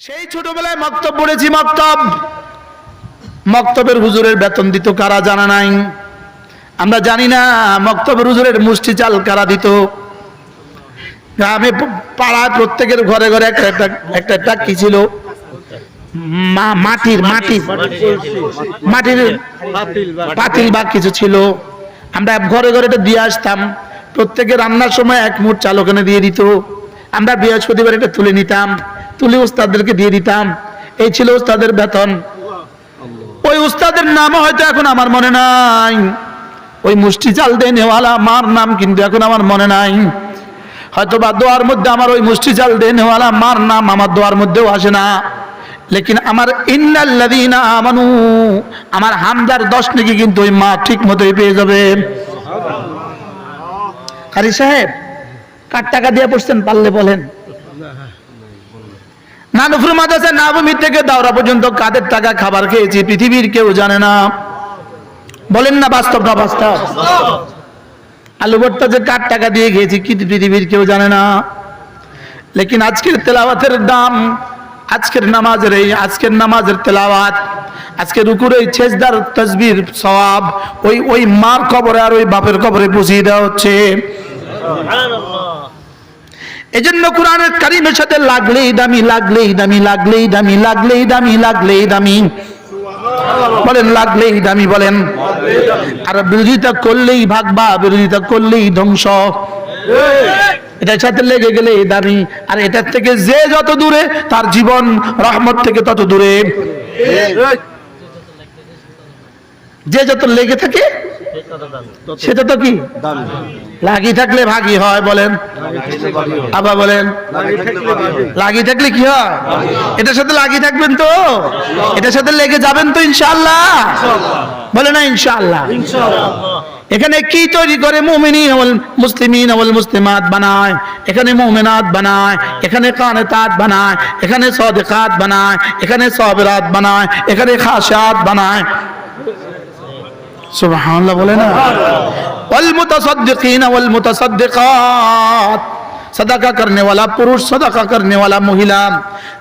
সেই ছোটবেলায় মক্তব পড়েছি, মক্তব। মক্তবের হুজুরের বেতন দিত, কারা জানা নাই? আমরা জানি না মক্তবের হুজুরের মুষ্টি চাল কারা দিত। গ্রামে পাড়ায় প্রত্যেকের ঘরে ঘরে একটা একটা একটা একটা কি ছিল মাটির মাটির মাটির পাতিল বা কিছু ছিল। আমরা ঘরে ঘরে এটা দিয়ে আসতাম। প্রত্যেকে রান্নার সময় এক মুঠ চাল ওখানে দিয়ে দিত। আমরা বৃহস্পতিবার এটা তুলে নিতাম। তুলে উস্তাদদেরকে দিয়ে দিতাম। এই ছিল উস্তাদের বেতন। ওই উস্তাদের নাম হয়তো এখন আমার মনে নাই। ওই মুষ্টি চাল দিয়ে নেওয়ালা মার নাম কিন্তু এখন আমার মনে নাই। হয়তো বা দোয়ার মধ্যে আমার ওই মুষ্টি চাল দিয়ে নেওয়ালা মার নাম আমার দোয়ার মধ্যেও আসে না। লেকিন আমার ইন্নাল্লাযীনা আমানু, আমার হামদার দশ নাকি কিন্তু ওই মা ঠিক মতোই পেয়ে যাবে। কারি সাহেব, কার টাকা দিয়ে পড়ছেন পারলে বলেন। নানুফুর মাদ্রাসা নাবমি থেকে দাওরা পর্যন্ত কাদের টাকা খাবার খেয়েছি পৃথিবীর কেউ জানে না। বলেন না বাস্তব না বাস্তব? আলু ভর্তা যে কার টাকা দিয়ে খেয়েছি কি পৃথিবীর কেউ জানে না। লেকিন আজকের তেলাওয়াতের দাম, আজকের নামাজের এই, আজকের নামাজের তেলাওয়াত, আজকে রুকুর এই ছেজদার তসবির সওয়াব, ওই ওই মার কবরে আর ওই বাপের কবরে বুঝিয়ে দেওয়া হচ্ছে। এজন্য কোরআনের কারিমের সাথে লাগলেই দামি লাগলেই দামি লাগলেই দামি লাগলেই দামি লাগলেই দামি। বলেন, লাগলেই দামি বলেন। আর বিরোধিতা করলেই ভাগবা বিরোধিতা করলেই ধ্বংস। এটার সাথে লেগে গেলে দামি। আর এটার থেকে যে যত দূরে, তার জীবন রহমত থেকে তত দূরে। যে যত লেগে থাকে সেটা তো কি? লাগি থাকলে ভাগি হয় বলেন। আবার বলেন। লাগি থাকলে কি হয়? এটার সাথে লাগি থাকবেন তো? এটার সাথে লেগে যাবেন তো ইনশাআল্লাহ। বলে না ইনশাল্লাহ এখানে কি তৈরি করে মুমিনিন ওয়াল মুসলিমিন ওয়াল মুসলিমাত বানায়? এখানে মুমিনাত বানায়, এখানে কানে কানেতাত বানায়, এখানে সাদিকাত বানায়, এখানে সাবিরাত বানায়, এখানে খাশাত বানায়। সুবহানাল্লাহ বলে না? ওয়াল মুতাসাদদিকিন ওয়াল মুতাসাদদিকাত। সাদাকা করনে ওয়ালা পুরুষ সাদাকা করনে ওয়ালা মহিলা।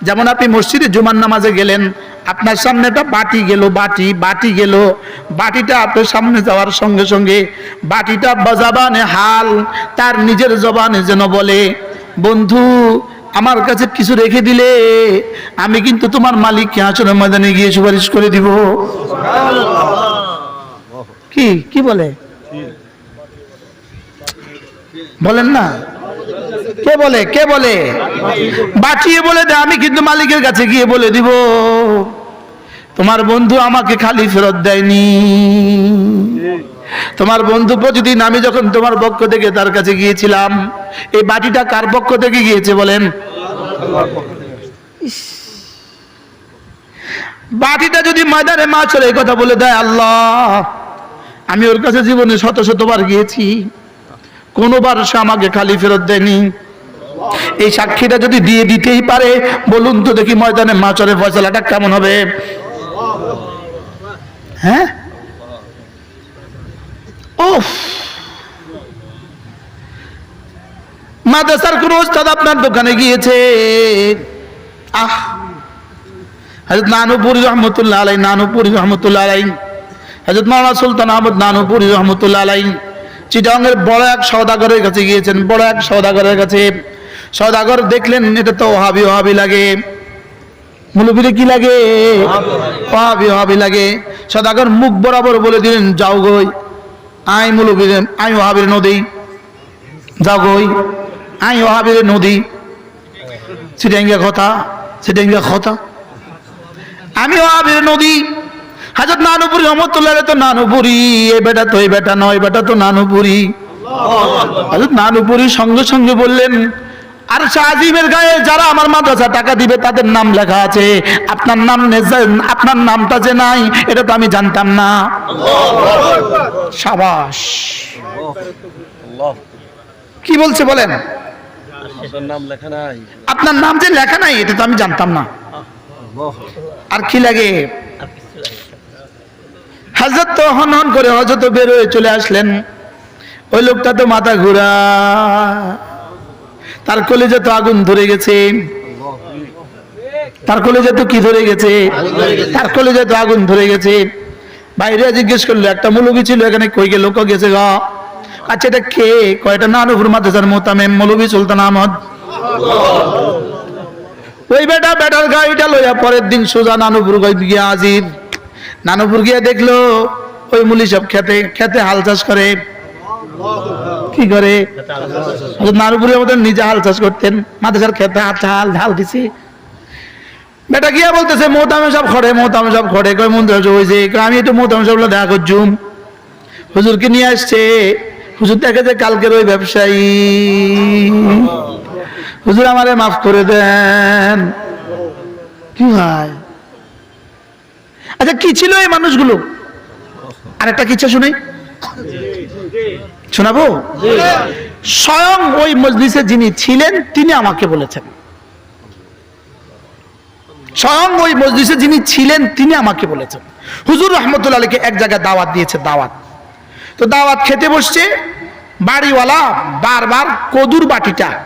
যেমন আপনি মসজিদে জুমার নামাজে গেলেন আপনার সামনে একটা বাটি গেল বাটি বাটি গেল। বাটিটা আপনার সামনে যাওয়ার সঙ্গে সঙ্গে বাটিটা বাজাবানে হাল তার নিজের জবানে যেন বলে বন্ধু আমার কাছে কিছু রেখে দিলে আমি কিন্তু তোমার মালিককে আচরণ ময়দানে গিয়ে সুপারিশ করে দিব। কি কি বলে? বলেন না। কে বলে কে বলে? বাঁচিয়ে বলে দে, আমি কিন্তু মালিকের কাছে গিয়ে বলে দিব। তোমার বন্ধু আমাকে খালি ফেরত দেয়নি। তোমার বন্ধু প্রতিদিন আমি যখন তোমার পক্ষ থেকে তার কাছে গিয়েছিলাম, এই বাটিটা কার পক্ষ থেকে গিয়েছে বলেন। বাটিটা যদি ময়দানে মা চলে, এই কথা বলে দেয় আল্লাহ। আমি ওর কাছে জীবনে শত শতবার গিয়েছি। কোনোবার সে আমাকে খালি ফেরত দেয়নি। এই সাক্ষীটা যদি দিয়ে দিতেই পারে, বলুন তো দেখি ময়দানে মাচরের ফয়সলাটা কেমন হবে। হ্যাঁ? ওফ মাদ্রাসার কোন ওস্তাদ আপনার দোকানে গিয়েছে? আহ! হজরত নানুপুরি রহমতুল্লাহ আলাই নানুপুরি রহমতুল্লাহ আলাই হজরত মাওলানা সুলতান আহমদ নানুপুরি রহমতুল্লাহ আলাই চিটাঙ্গের বড় এক সৌদাগরের কাছে গিয়েছেন, বড় এক সৌদাগরের কাছে। সৌদাগর দেখলেন, এটা তো ওহাবি ওহাবি লাগে। মুলুবিরে কি লাগে? ওহাবি ওহাবি লাগে। সৌদাগর মুখ বরাবর বলে দিলেন, যাও গই আই মুলুবিরে আই ওহাবির নদী। যাও গই আই ওহাবির নদী। সিটাঙ্গা কথা সিটাঙ্গা কথা। আমি ওহাবির নদী হাজর নানুপুরি, রহমতুল্লাহ তো নানুপুরি। এ বেটা তো এই বেটা নয়, বেটা তো নানুপুরি। হাজর নানুপুরি সঙ্গে সঙ্গে বললেন, আর শাহজিমের গায়ে যারা আমার মাদ্রাসা টাকা দিবে, তাদের নাম লেখা আছে। আপনার নাম আপনার নামটা যে নাই, এটা তো আমি জানতাম না। সাবাস। কি বলছে বলেন? আপনার নাম যে লেখা নাই, এটা তো আমি জানতাম না। আর কি লাগে? হাজরত তো হন হন করে হজরত বের হয়ে চলে আসলেন। ওই লোকটা তো মাথা ঘুরা। তার কলেজে তো আগুন ধরে গেছে। তার কলেজে তো কি ধরে গেছে? তার কলেজে তো আগুন ধরে গেছে। বাইরে জিজ্ঞেস করল, একটা মৌলবী ছিল এখানে? কই গেল? লোক গেছে গা? আচ্ছা এটা কে? কয়টা নানুপুর মাদ্রাসার মোতামেম? মৌলবী সুলতান আহমদ। ওই বেটা, বেটার গাড়িটা লইয়া পরের দিন সোজা নানুপুর গিয়া হাজির। নানুপুর গিয়া দেখল, ওই মুলি সব খেতে খেতে হাল চাষ করে। কি করে? নানুপুরের মতন নিজে হাল চাষ করতেন। মাদ্রাসার খেতে হাল, ঢাল দিছে। বেটা গিয়া বলতেছে মোতামে সব খড়ে মোতামে সব খড়ে। কয় মন্দির হয়েছে আমি একটু মোতামে সব দেখা করছুম। হুজুরকে নিয়ে আসছে। হুজুর দেখে যে কালকের ওই ব্যবসায়ী। হুজুর আমারে মাফ করে দেন। কি হয় আচ্ছা কি ছিল এই মানুষগুলো? আর একটা কিচ্ছা শুনি? শোনাবো? স্বয়ং ওই মজলিসে যিনি ছিলেন, তিনি আমাকে বলেছেন। স্বয়ং ওই মসজিদে যিনি ছিলেন, তিনি আমাকে বলেছেন। হুজুর রহমতুল্লাহ আলীকে এক জায়গায় দাওয়াত দিয়েছে, দাওয়াত। তো দাওয়াত খেতে বসছে, বাড়িওয়ালা বারবার কদুর বাটিটা,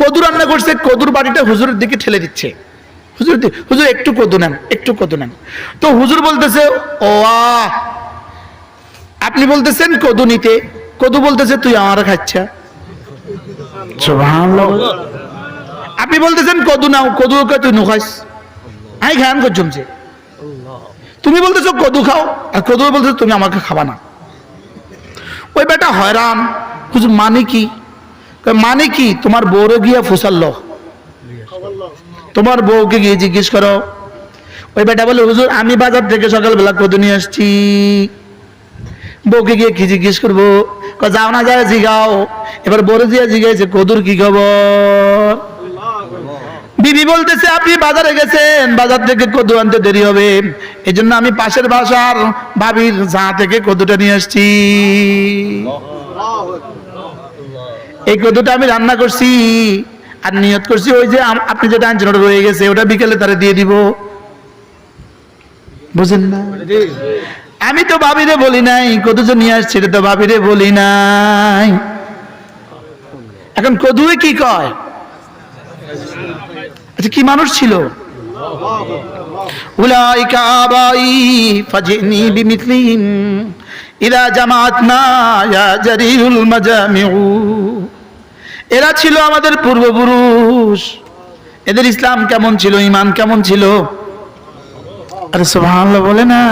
কদুর রান্না করছে, কদুর বাটিটা হুজুরের দিকে ঠেলে দিচ্ছে। হুজুর হুজুর একটু কদু নেন একটু কদু নেন। তো হুজুর বলতেছে ও আপনি বলতেছেন কদু নিতে কদু বলতেছে তুই আমার খাচ্ছা। আপনি বলতেছেন কদু নাও কদু তুই নুখাইস আমি খায়ান করছুম যে তুমি বলতেছো কদু খাও আর কদু বলতেছো তুমি আমাকে খাবা না। ওই বেটা হয়রান। হুজুর মানে কি? মানে কি? তোমার বউরে গিয়া ফুসাল্ল তোমার বউকে গিয়ে জিজ্ঞেস করো। ওই বেটা বলে হুজুর আমি বাজার থেকে সকালবেলা কদু নিয়ে আসছি। বউকে গিয়ে কি জিজ্ঞেস করব? যাও না যায় জিগাও। এবার বড় দিয়ে জিজ্ঞাসা কদুর কি খবর? বিবি বলতেছে আপনি বাজারে গেছেন বাজার থেকে কদু আনতে দেরি হবে। এই জন্য আমি পাশের বাসার ভাবির যা থেকে কদুটা নিয়ে আসছি। এই কদুটা আমি রান্না করছি। আর নিয়ত করছি ওই যে আপনি যেটা আনছেন ওটা রয়ে গেছে ওটা বিকেলে তারা দিয়ে দিব। বুঝেন না? আমি তো ভাবিরে বলি নাই কদু যে নিয়ে আসছি এটা তো ভাবিরে বলি নাই। এখন কদুয়ে কি কয়? আচ্ছা কি মানুষ ছিল? উলাইকা আবাই ফাজিনি বিমিথলিহিম ইদা জামাতনা ইয়া জারিউল মাজামিউ। এরা ছিল আমাদের পূর্বপুরুষ। এদের ইসলাম কেমন ছিল ইমান কেমন ছিল? আরে সুবহানাল্লাহ বলে না।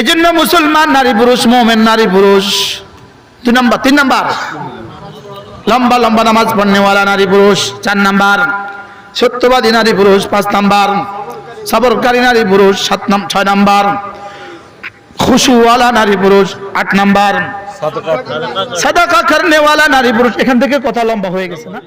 এজন্য মুসলমান নারী পুরুষ, মোমেন নারী পুরুষ, দুই নাম্বার, তিন নাম্বার। লম্বা লম্বা নামাজ পড়নেওয়ালা নারী পুরুষ, চার নাম্বার। সত্যবাদী নারী পুরুষ, পাঁচ নাম্বার। সবরকারী নারী পুরুষ, সাত ছয় নাম্বার। খুশুওয়ালা নারী পুরুষ আট নাম্বার। সাদাকা। করনেওয়ালা নারী পুরুষ। এখান থেকে কথা লম্বা হয়ে গেছে না?